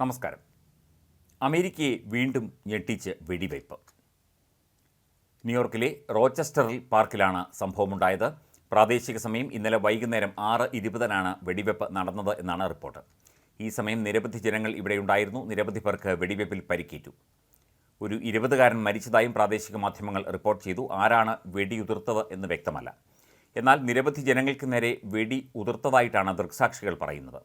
നമസ്കാരം. അമേരിക്കയെ വീണ്ടും ഞെട്ടിച്ച് വെടിവയ്പ്. ന്യൂയോർക്കിലെ റോച്ചസ്റ്ററിൽ പാർക്കിലാണ് സംഭവമുണ്ടായത്. പ്രാദേശിക സമയം ഇന്നലെ വൈകുന്നേരം ആറ് ഇരുപതിനാണ് വെടിവയ്പ് നടന്നത് എന്നാണ് റിപ്പോർട്ട്. ഈ സമയം നിരവധി ജനങ്ങൾ ഇവിടെയുണ്ടായിരുന്നു നിരവധി പേർക്ക് വെടിവയ്പിൽ പരിക്കേറ്റു. ഒരു ഇരുപതുകാരൻ മരിച്ചതായും പ്രാദേശിക മാധ്യമങ്ങൾ റിപ്പോർട്ട് ചെയ്തു. ആരാണ് വെടിയുതിർത്തത് എന്ന് വ്യക്തമല്ല. എന്നാൽ നിരവധി ജനങ്ങൾക്ക് നേരെ വെടി ഉതിർത്തതായിട്ടാണ് ദൃക്സാക്ഷികൾ പറയുന്നത്.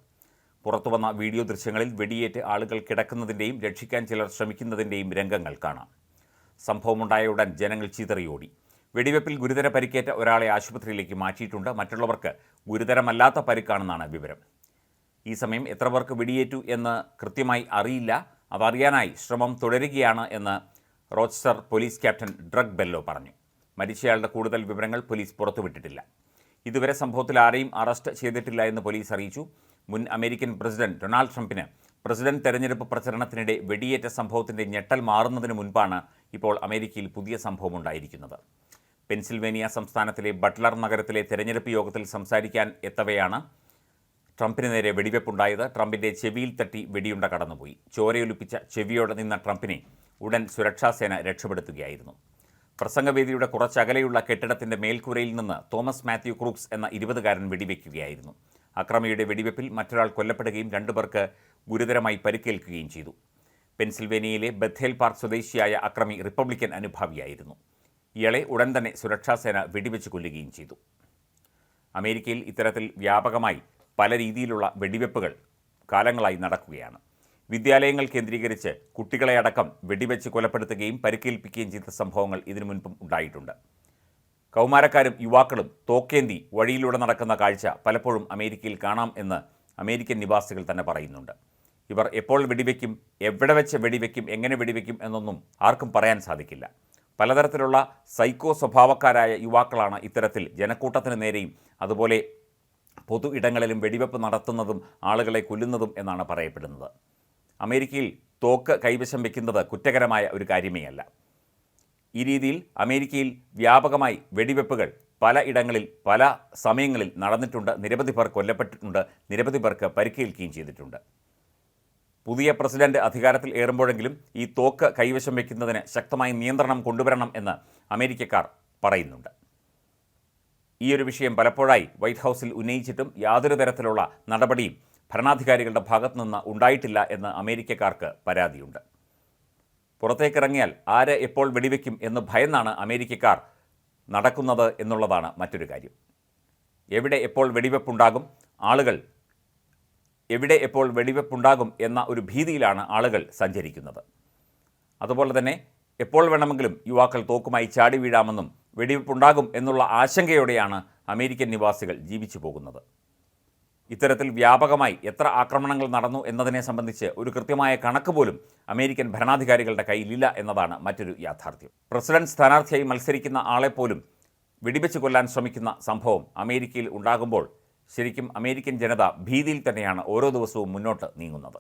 പുറത്തുവന്ന വീഡിയോ ദൃശ്യങ്ങളിൽ വെടിയേറ്റ് ആളുകൾ കിടക്കുന്നതിന്റെയും രക്ഷിക്കാൻ ചിലർ ശ്രമിക്കുന്നതിന്റെയും രംഗങ്ങൾ കാണാം. സംഭവമുണ്ടായ ഉടൻ ജനങ്ങൾ ചിതറിയോടി വെടിവെപ്പിൽ ഗുരുതര പരിക്കേറ്റ ഒരാളെ ആശുപത്രിയിലേക്ക് മാറ്റിയിട്ടുണ്ട്. മറ്റുള്ളവർക്ക് ഗുരുതരമല്ലാത്ത പരിക്കാണെന്നാണ് വിവരം. ഈ സമയം എത്ര പേർക്ക് വെടിയേറ്റു എന്ന് കൃത്യമായി അറിയില്ല. അതറിയാനായി ശ്രമം തുടരുകയാണ് എന്ന് Rochester police captain Greg Bello പറഞ്ഞു. മരിച്ചയാളുടെ കൂടുതൽ വിവരങ്ങൾ പോലീസ് പുറത്തുവിട്ടിട്ടില്ല. ഇതുവരെ സംഭവത്തിൽ ആരെയും അറസ്റ്റ് ചെയ്തിട്ടില്ല എന്ന് പോലീസ് അറിയിച്ചു. മുൻ അമേരിക്കൻ പ്രസിഡന്റ് ഡൊണാൾഡ് ട്രംപിന് പ്രസിഡന്റ് തെരഞ്ഞെടുപ്പ് പ്രചരണത്തിനിടെ വെടിയേറ്റ സംഭവത്തിന്റെ ഞെട്ടൽ മാറുന്നതിന് മുൻപാണ് ഇപ്പോൾ അമേരിക്കയിൽ പുതിയ സംഭവം ഉണ്ടായിരിക്കുന്നത്. പെൻസിൽവേനിയ സംസ്ഥാനത്തിലെ ബട്ട്ലർ നഗരത്തിലെ തെരഞ്ഞെടുപ്പ് യോഗത്തിൽ സംസാരിക്കാൻ എത്തവെയാണ് ട്രംപിന് നേരെ വെടിവെപ്പുണ്ടായത്. ട്രംപിന്റെ ചെവിയിൽ തട്ടി വെടിയുണ്ട കടന്നുപോയി. ചോരയൊലിപ്പിച്ച ചെവിയോടെ നിന്ന ട്രംപിനെ ഉടൻ സുരക്ഷാസേന രക്ഷപ്പെടുത്തുകയായിരുന്നു. പ്രസംഗവേദിയുടെ കുറച്ചകലെയുള്ള കെട്ടിടത്തിന്റെ മേൽക്കൂരയിൽ നിന്ന് തോമസ് മാത്യു ക്രൂക്സ് എന്ന ഇരുപതുകാരൻ വെടിവെക്കുകയായിരുന്നു. അക്രമിയുടെ വെടിവെപ്പിൽ മറ്റൊരാൾ കൊല്ലപ്പെടുകയും രണ്ടുപേർക്ക് ഗുരുതരമായി പരിക്കേൽക്കുകയും ചെയ്തു. പെൻസിൽവേനിയയിലെ ബഥേൽ പാർക്ക് സ്വദേശിയായ അക്രമി റിപ്പബ്ലിക്കൻ അനുഭാവിയായിരുന്നു. ഇയാളെ ഉടൻ തന്നെ സുരക്ഷാസേന വെടിവെച്ച് കൊല്ലുകയും ചെയ്തു. അമേരിക്കയിൽ ഇത്തരത്തിൽ വ്യാപകമായി പല രീതിയിലുള്ള വെടിവെപ്പുകൾ കാലങ്ങളായി നടക്കുകയാണ്. വിദ്യാലയങ്ങൾ കേന്ദ്രീകരിച്ച് കുട്ടികളെ അടക്കം വെടിവെച്ച് കൊലപ്പെടുത്തുകയും പരിക്കേൽപ്പിക്കുകയും ചെയ്ത സംഭവങ്ങൾ ഇതിനു മുൻപും ഉണ്ടായിട്ടുണ്ട്. കൗമാരക്കാരും യുവാക്കളും തോക്കേന്തി വഴിയിലൂടെ നടക്കുന്ന കാഴ്ച പലപ്പോഴും അമേരിക്കയിൽ കാണാം എന്ന് അമേരിക്കൻ നിവാസികൾ തന്നെ പറയുന്നുണ്ട്. ഇവർ എപ്പോൾ വെടിവെക്കും എവിടെ വെച്ച് വെടിവെക്കും എങ്ങനെ വെടിവെക്കും എന്നൊന്നും ആർക്കും പറയാൻ സാധിക്കില്ല. പലതരത്തിലുള്ള സൈക്കോ സ്വഭാവക്കാരായ യുവാക്കളാണ് ഇത്തരത്തിൽ ജനക്കൂട്ടത്തിന് നേരെയും അതുപോലെ പൊതു ഇടങ്ങളിലും വെടിവെപ്പ് നടത്തുന്നതും ആളുകളെ കൊല്ലുന്നതും എന്നാണ് പറയപ്പെടുന്നത്. അമേരിക്കയിൽ തോക്ക് കൈവശം വയ്ക്കുന്നത് കുറ്റകരമായ ഒരു കാര്യമേ അല്ല ഈ രീതിയിൽ അമേരിക്കയിൽ വ്യാപകമായി വെടിവെപ്പുകൾ പല ഇടങ്ങളിൽ പല സമയങ്ങളിൽ നടന്നിട്ടുണ്ട്. നിരവധി പേർ കൊല്ലപ്പെട്ടിട്ടുണ്ട്. നിരവധി പേർക്ക് പരിക്കേൽക്കുകയും ചെയ്തിട്ടുണ്ട്. പുതിയ പ്രസിഡന്റ് അധികാരത്തിൽ ഏറുമ്പോഴെങ്കിലും ഈ തോക്ക് കൈവശം വയ്ക്കുന്നതിന് ശക്തമായ നിയന്ത്രണം കൊണ്ടുവരണം എന്ന് അമേരിക്കക്കാർ പറയുന്നുണ്ട്. ഈ ഒരു വിഷയം പലപ്പോഴായി വൈറ്റ് ഹൗസിൽ ഉന്നയിച്ചിട്ടും യാതൊരു തരത്തിലുള്ള നടപടിയും ഭരണാധികാരികളുടെ ഭാഗത്തുനിന്ന് ഉണ്ടായിട്ടില്ല എന്ന് അമേരിക്കക്കാർക്ക് പരാതിയുണ്ട്. പുറത്തേക്കിറങ്ങിയാൽ ആര് എപ്പോൾ വെടിവെക്കും എന്ന് ഭയന്നാണ് അമേരിക്കക്കാർ നടക്കുന്നത് എന്നുള്ളതാണ് മറ്റൊരു കാര്യം. എവിടെ എപ്പോൾ വെടിവെപ്പുണ്ടാകും ആളുകൾ എവിടെ എപ്പോൾ വെടിവെപ്പുണ്ടാകും എന്ന ഒരു ഭീതിയിലാണ് ആളുകൾ സഞ്ചരിക്കുന്നത്. അതുപോലെ തന്നെ എപ്പോൾ വേണമെങ്കിലും യുവാക്കൾ തോക്കുമായി ചാടി വീഴാമെന്നും വെടിവെപ്പുണ്ടാകും എന്നുള്ള ആശങ്കയോടെയാണ് അമേരിക്കൻ നിവാസികൾ ജീവിച്ചു പോകുന്നത്. ഇത്തരത്തിൽ വ്യാപകമായി എത്ര ആക്രമണങ്ങൾ നടന്നു എന്നതിനെ സംബന്ധിച്ച് ഒരു കൃത്യമായ കണക്ക് പോലും അമേരിക്കൻ ഭരണാധികാരികളുടെ കയ്യിലില്ല എന്നതാണ് മറ്റൊരു യാഥാർത്ഥ്യം. പ്രസിഡന്റ് സ്ഥാനാർത്ഥിയായി മത്സരിക്കുന്ന ആളെപ്പോലും വെടിവെച്ച് കൊല്ലാൻ ശ്രമിക്കുന്ന സംഭവം അമേരിക്കയിൽ ഉണ്ടാകുമ്പോൾ ശരിക്കും അമേരിക്കൻ ജനത ഭീതിയിൽ തന്നെയാണ് ഓരോ ദിവസവും മുന്നോട്ട് നീങ്ങുന്നത്.